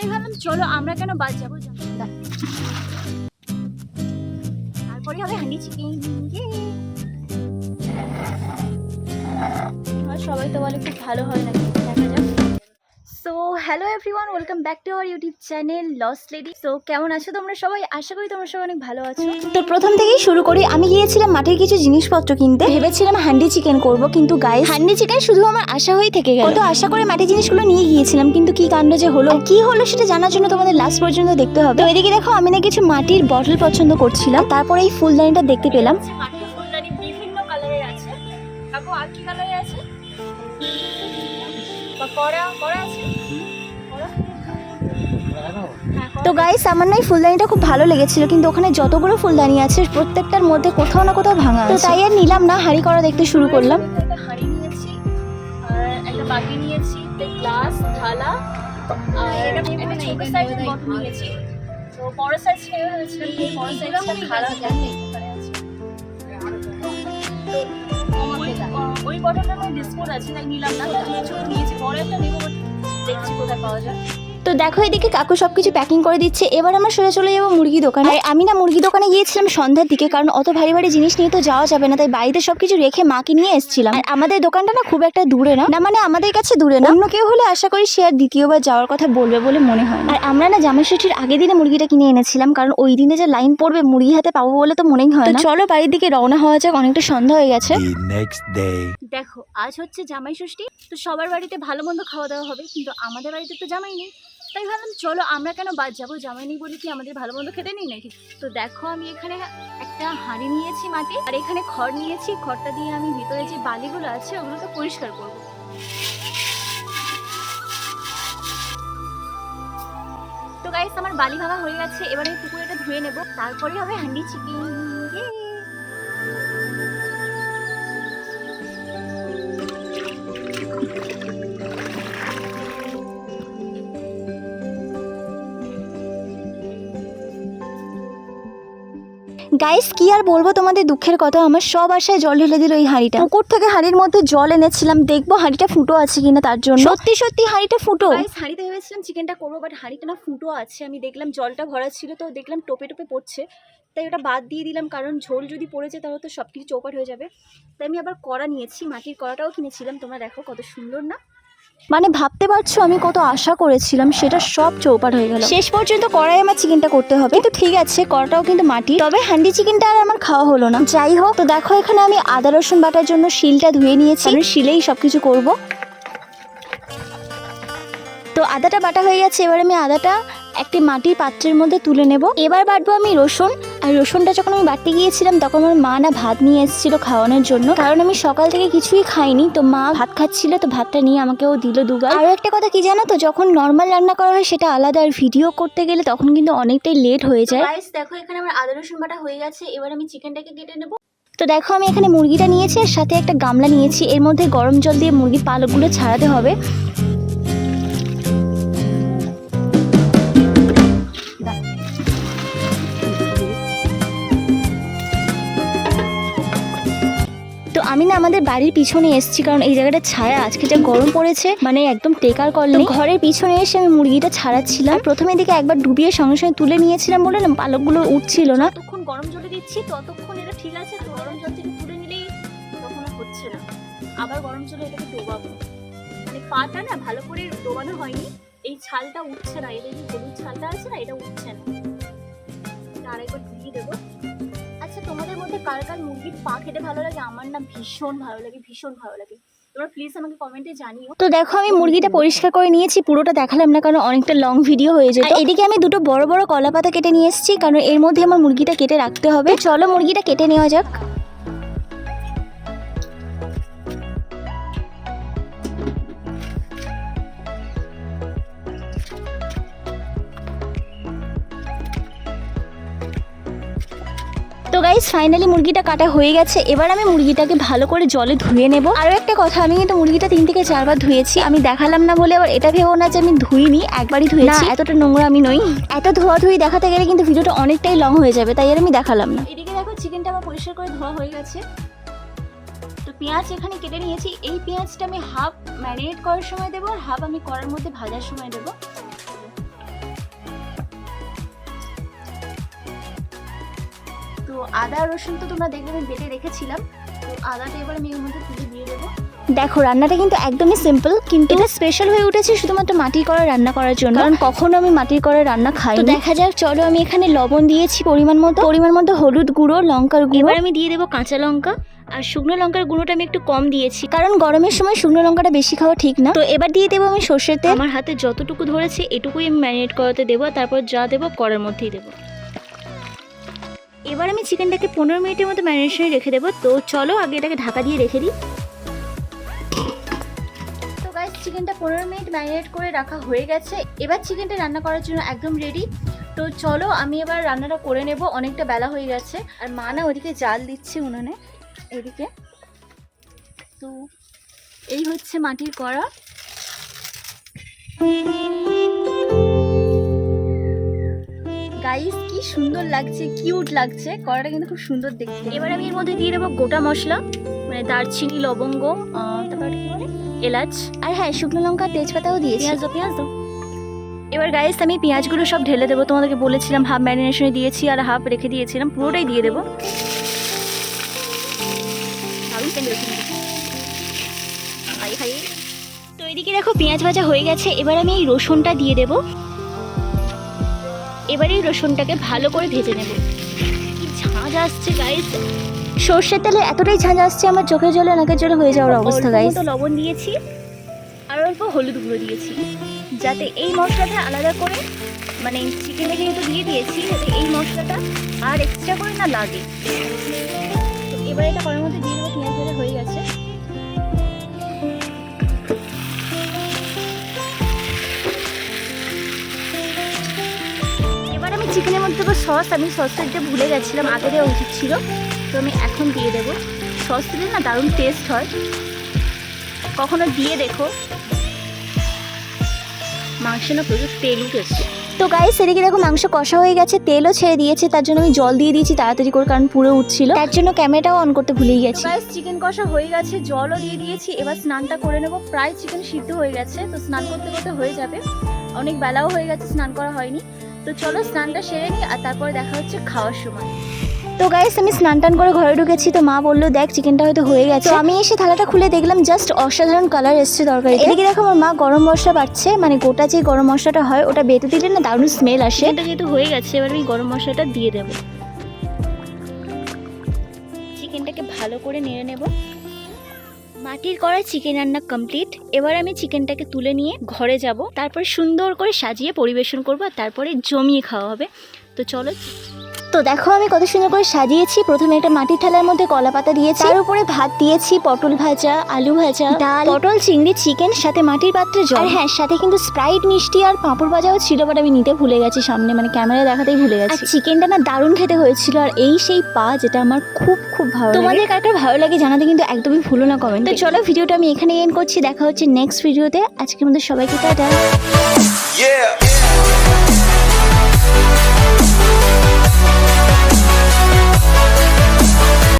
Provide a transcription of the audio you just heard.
তাই ভাবলাম চলো আমরা কেন বাদ যাব? তারপরে হবে হান্ডি চিকেন। সবাই তো বলে খুব ভালো হয় নাকি? So hello everyone welcome back to our YouTube channel loss lady so কেমন আছো তোমরা সবাই? আশা করি তোমরা সবাই অনেক ভালো আছো। তো প্রথম থেকেই শুরু করি আমি গিয়েছিলাম মাঠের কিছু জিনিসপত্র কিনতে। ভেবেছিলাম হান্ডি চিকেন করব কিন্তু গায়ে হান্ডি চিকেন শুধু আমার আশা হয়ে থেকে গেল। কত আশা করে মাটির জিনিসগুলো নিয়ে গিয়েছিলাম কিন্তু কি কাণ্ড যে হলো কি হলো সেটা জানার জন্য তোমাদের লাস্ট পর্যন্ত দেখতে হবে। তো এদিকে দেখো আমি না কিছু মাটির বটল পছন্দ করছিলাম তারপরে এই ফুলদানিটা দেখতে পেলাম। মাটির ফুলদানি বিভিন্ন কালারের আছে। কাকু আর কি কালারের আছে? আছে? হ্যাঁ, তো গাইস আমার না এই ফুলদানিটা খুব ভালো লেগেছিল কিন্তু ওখানে যতগুলো ফুলদানি আছে প্রত্যেকটার মধ্যে কোথাও না কোথাও ভাঙা তো তাই আর নিলাম না হাড়ি করা দেখতে শুরু করলাম। একটা হাঁড়ি নিয়েছি আর একটা বাটি নিয়েছি গ্লাস থালা আর একটা ছোট সাইজের বটল নিয়েছি। তো বড় সাইজ নেওয়া হয়েছিল এই বড় সাইজটা খারাপ গেছে ওই বটলটার আমি ডিসপোজ আছে নিলাম না। নিয়েছি। পরে একটা নেব। দেখছি কোথায় পাওয়া যায়। তো দেখো এদিকে কাকু সবকিছু প্যাকিং করে দিচ্ছে। এবার আমরা সরে চলে যাব মুরগি দোকানে। আর আমি না মুরগি দোকানে গিয়েছিলাম সন্ধ্যার দিকে কারণ অত ভারী ভারী জিনিস নিয়ে তো যাওয়া যাবে না তাই বাড়িতে সবকিছু রেখে মাকে নিয়ে এসেছিলাম। আর আমাদের দোকানটা না খুব একটা দূরে না না মানে আমাদের কাছে দূরে না। অন্য কেউ হলে আশা করি সে আর দ্বিতীয়বার যাওয়ার কথা বলবে বলে মনে হয় আর আমরা না জামাই ষষ্ঠীর আগের দিনে মুরগিটা কিনে এনেছিলাম কারণ ওই দিনে যে লাইন পড়বে মুরগি হাতে পাবো বলে তো মনেই হয় না। চলো বাড়ির দিকে রওনা হওয়া যাক অনেকটা সন্ধ্যা হয়ে গেছে। দেখো আজ হচ্ছে জামাই ষষ্ঠী তো সবার বাড়িতে ভালো মন্দ খাওয়া দাওয়া হবে কিন্তু আমাদের বাড়িতে তো জামাই নেই। তাই ভাবলাম, চলো আমরা কেন বাদ যাব? জামাই নেই বলে কি আমাদের ভালো মন্দ খেতে নেই নাকি? তো দেখো আমি এখানে একটা হাঁড়ি নিয়েছি মাটি, আর এখানে খড় নিয়েছি। খড়টা দিয়ে আমি ভিতরে যে বালিগুলো আছে, ওগুলো তো পরিষ্কার করব। তো গাইস আমার বালি ভাঙা হয়ে গেছে। এবারে পুকুরে এটা ধুয়ে নেব। তারপরে হবে হান্ডি চিকেন গাইস কি আর বলব তোমাদের দুঃখের কথা? আমার সব আশায় জল ঢেলে দিল এই হাঁড়িটা। পুকুর থেকে হাঁড়ির মধ্যে জল এনেছিলাম দেখব হাঁড়িটা ফুটো আছে কিনা তার জন্য। সত্যি সত্যি হাঁড়িটা ফুটো। হাঁড়িতে ভেবেছিলাম চিকেনটা করব বাট হাঁড়িটা না ফুটো আছে। আমি দেখলাম জলটা ভরা ছিল তো দেখলাম টোপে টোপে পড়ছে। তাই ওটা বাদ দিয়ে দিলাম কারণ ঝোল যদি পড়ে যায় তাহলে তো সব কিছু চৌপাট হয়ে যাবে। তাই আমি আবার কড়া নিয়েছি মাটির কড়াটাও কিনেছিলাম। তোমরা দেখো কত সুন্দর না? মানে ভাবতে পারছ আমি কত আশা করেছিলাম সেটা সব চৌপাট হয়ে গেল। শেষ পর্যন্ত কড়াই আমার চিকেনটা করতে হবে। কিন্তু ঠিক আছে কড়াটাও কিন্তু মাটি। তবে হান্ডি চিকেনটা আর আমার খাওয়া হলো না। যাই হোক তো দেখো এখানে আমি আদা রসুন বাটার জন্য শিলটা ধুয়ে নিয়েছি। আমি শিলেই সবকিছু করব। তো আদাটা বাটা হয়ে গেছে এবার আমি আদাটা একটি মাটির পাত্রের মধ্যে তুলে নেব। এবার বাটবো আমি রসুন। আর রসুনটা যখন আমি বাড়তে গিয়েছিলাম তখন আমার মা না ভাত নিয়ে এসেছিল খাওয়ানোর জন্য। কারণ আমি সকাল থেকে কিছুই খাইনি। তো মা ভাত খাচ্ছিল তো ভাতটা নিয়ে আমাকেও দিল দুবার আরও একটা কথা কি জানো তো যখন নর্মাল রান্না করা হয় সেটা আলাদা। আর ভিডিও করতে গেলে তখন কিন্তু অনেকটাই লেট হয়ে যায়। দেখো এখানে আমার আদা রসুন বাটা হয়ে গেছে। এবার আমি চিকেনটাকে কেটে নেব। তো দেখো আমি এখানে মুরগিটা নিয়েছি আর সাথে একটা গামলা নিয়েছি। এর মধ্যে গরম জল দিয়ে মুরগির পালকগুলো ছাড়াতে হবে। আমি না আমাদের বাড়ির পিছনে এসেছি কারণ এই জায়গাটা ছায়া আজকে যা গরম পড়েছে মানে একদম টেকার কল নেই। ঘরের পিছনে এসে আমি মুরগিটা ছাড়াচ্ছিলাম। প্রথমে দিকে একবার ডুবিয়ে সঙ্গে সঙ্গে তুলে নিয়েছিলাম বলে না পালকগুলো উঠছিল না। যতক্ষণ গরম জলে দিচ্ছি ততক্ষণ এটা ঠিক আছে তো গরম জল থেকে তুলে নিলেই তখন হচ্ছে না। আবার গরম জলে এটাকে ডোবাবো। মানে পাটা না ভালো করে ডোবানো হয়নি এই ছালটা উঠছে না এদের যে হলুদ ছালটা আছে না এটা উঠছে না। কার কার মুরগির পা খেতে ভালো লাগে আমার না ভীষণ ভালো লাগে ভীষণ ভালো লাগে। তোমরা প্লিজ আমাকে কমেন্টে জানিও। তো দেখো আমি মুরগিটা পরিষ্কার করে নিয়েছি পুরোটা দেখালাম না কারণ অনেকটা লং ভিডিও হয়ে যেত। এদিকে আমি দুটো বড় বড় কলা পাতা কেটে নিয়ে এসেছি কারণ এর মধ্যে আমার মুরগিটা কেটে রাখতে হবে। চলো মুরগিটা কেটে নেওয়া যাক। গাইস ফাইনালি মুরগিটা কাটা হয়ে গেছে। এবার আমি মুরগিটাকে ভালো করে জলে ধুয়ে নেব। আরও একটা কথা আমি কিন্তু মুরগিটা তিন থেকে চারবার ধুয়েছি। আমি দেখালাম না বলে আবার এটা ভেবো না যে আমি ধুইনি একবারই ধুয়েছি। এতটা নোংরা আমি নই। এত ধোয়া ধুই দেখাতে গেলে কিন্তু ভিডিওটা অনেকটাই লং হয়ে যাবে তাই আর আমি দেখালাম না। এদিকে দেখো চিকেনটা আমার পরিষ্কার করে ধোয়া হয়ে গেছে। তো পেঁয়াজ এখানে কেটে নিয়েছি। এই পেঁয়াজটা আমি হাফ ম্যারিনেট করার সময় দেবো আর হাফ আমি করার মধ্যে ভাজার সময় দেবো। আদা রসুন তো তোমরা দেখবে আমি বেটে রেখেছিলাম। তো আদাটা এবার আমি এর মধ্যে তুলে দিয়ে দেবো। দেখো রান্নাটা কিন্তু একদমই সিম্পল কিন্তু এটা স্পেশাল হয়ে উঠেছে শুধুমাত্র মাটির করা রান্না করার জন্য। কারণ কখনো আমি মাটির করা রান্না খাই তো দেখা যাক চলো আমি এখানে লবণ দিয়েছি পরিমাণ মতো। পরিমাণ মতো হলুদ গুঁড়ো লঙ্কার গুঁড়ো। এবার আমি দিয়ে দেবো কাঁচা লঙ্কা। আর শুকনো লঙ্কার গুঁড়োটা আমি একটু কম দিয়েছি। কারণ গরমের সময় শুকনো লঙ্কাটা বেশি খাওয়া ঠিক না। তো এবার দিয়ে দেবো আমি সর্ষের তেল। আমার হাতে যতটুকু ধরেছে এটুকুই আমি ম্যারিনেট করাতে দেবো। তারপর যা দেবো করার মধ্যেই দেবো। এবার আমি চিকেনটাকে পনেরো মিনিটের মতো ম্যারিনেশনে রেখে দেবো। তো চলো আগে এটাকে ঢাকা দিয়ে রেখে দিই। তো গাইস চিকেনটা পনেরো মিনিট ম্যারিনেট করে রাখা হয়ে গেছে। এবার চিকেনটা রান্না করার জন্য একদম রেডি তো চলো আমি এবার রান্নাটা করে নেব। অনেকটা বেলা হয়ে গেছে। আর মা না ওদিকে জাল দিচ্ছে উনুনে, এদিকে। তো এই হচ্ছে মাটির কড়া। গাইস কি সুন্দর লাগছে কিউট লাগছে। কড়াটা কিন্তু খুব সুন্দর দেখতে। এবার আমি এর মধ্যে দিয়ে দেবো গোটা মশলা মানে দারচিনি লবঙ্গ তারপর কি বলে? এলাচ। আর হ্যাঁ শুকনো লঙ্কা তেজপাতাও দিয়েছি। পেঁয়াজ দাও পেঁয়াজ দাও এবার গাইস আমি পেঁয়াজগুলো সব ঢেলে দেবো। তোমাদেরকে বলেছিলাম হাফ ম্যারিনেশনে দিয়েছি আর হাফ রেখে দিয়েছিলাম। পুরোটাই দিয়ে দেবো। তো এদিকে দেখো পেঁয়াজ ভাজা হয়ে গেছে। এবার আমি এই রসুনটা দিয়ে দেবো। এবার এই রসুনটাকে ভালো করে ভেজে নেব। কি ঝাঁঝ আসছে গাইস সর্ষের তেলে এতটাই ঝাঁজ আসছে আমার চোখের জলে নাকের জলে হয়ে যাওয়ার অবস্থা গাইস তো লবণ দিয়েছি আর অল্প হলুদ গুঁড়ো দিয়েছি যাতে এই মশলাটা আলাদা করে মানে চিকেনে যেহেতু দিয়ে দিয়েছি যাতে এই মশলাটা আর এক্সট্রা করে না লাগে। এবার এটা করার মধ্যে দিয়ে দেবো চিকেনের মধ্যে দেবো সস আমি সসটা দিতে ভুলে গেছিলাম আগে দেওয়া উচিত ছিল। তো আমি এখন দিয়ে দেবো। সস দিলে না দারুণ টেস্ট হয়। কখনো দিয়ে দেখো। মাংস না প্রচুর তেল উঠেছে। তো গাইস এদিকে দেখো মাংস কষা হয়ে গেছে তেলও ছেড়ে দিয়েছে তার জন্য আমি জল দিয়ে দিয়েছি তাড়াতাড়ি করে কারণ পুরো উঠছিল। তার জন্য ক্যামেরাটাও অন করতে ভুলেই গেছি। গাইস চিকেন কষা হয়ে গেছে জলও দিয়ে দিয়েছি এবার স্নানটা করে নেব। প্রায় চিকেন সিদ্ধ হয়ে গেছে তো স্নান করতে করতে হয়ে যাবে। অনেক বেলাও হয়ে গেছে স্নান করা হয়নি। তো চলো স্নানটা সেরে নিই আর তারপর দেখা হচ্ছে খাওয়ার সময়। তো গাইস আমি স্নান টান করে ঘরে ঢুকেছি তো মা বলল দেখ চিকেনটা হয়তো হয়ে গেছে। তো আমি এসে থালাটা খুলে দেখলাম জাস্ট অসাধারণ কালার এসছে তরকারি এদিকে দেখো আমার মা গরম মশলা পাচ্ছে মানে গোটা যে গরম মশলাটা হয় ওটা বেটে দিলে না দারুণ স্মেল আসে। এটা যেহেতু হয়ে গেছে এবার আমি গরম মশলাটা দিয়ে দেবো। চিকেনটাকে ভালো করে নেড়ে নেব। মাটির করা চিকেন রান্না কমপ্লিট এবার আমি চিকেনটাকে তুলে নিয়ে ঘরে যাব। তারপরে সুন্দর করে সাজিয়ে পরিবেশন করব তারপরে জমিয়ে খাওয়া হবে। তো চলো তো দেখো আমি কত সুন্দর করে সাজিয়েছি। প্রথমে একটা মাটির থালার মধ্যে কলা পাতা দিয়েছি। তার উপরে ভাত দিয়েছি পটল ভাজা আলু ভাজা ডাল পটল চিংড়ি চিকেন সাথে মাটির পাত্রে জল। আর হ্যাঁ সাথে কিন্তু স্প্রাইট মিষ্টি আর পাঁপড় ভাজাও ছিল বাট আমি নিতে ভুলে গেছি সামনে মানে ক্যামেরায় দেখাতেই ভুলে গেছি। চিকেনটা না দারুণ খেতে হয়েছিল আর এই সেই পা যেটা আমার খুব খুব ভালো তোমাদের কার কার ভালো লাগে জানাতে কিন্তু একদমই ভুলো না কমেন্ট তো চলো ভিডিওটা আমি এখানে এন্ড করছি দেখা হচ্ছে নেক্সট ভিডিওতে আজকের মধ্যে সবাইকে টাটা। Yeah.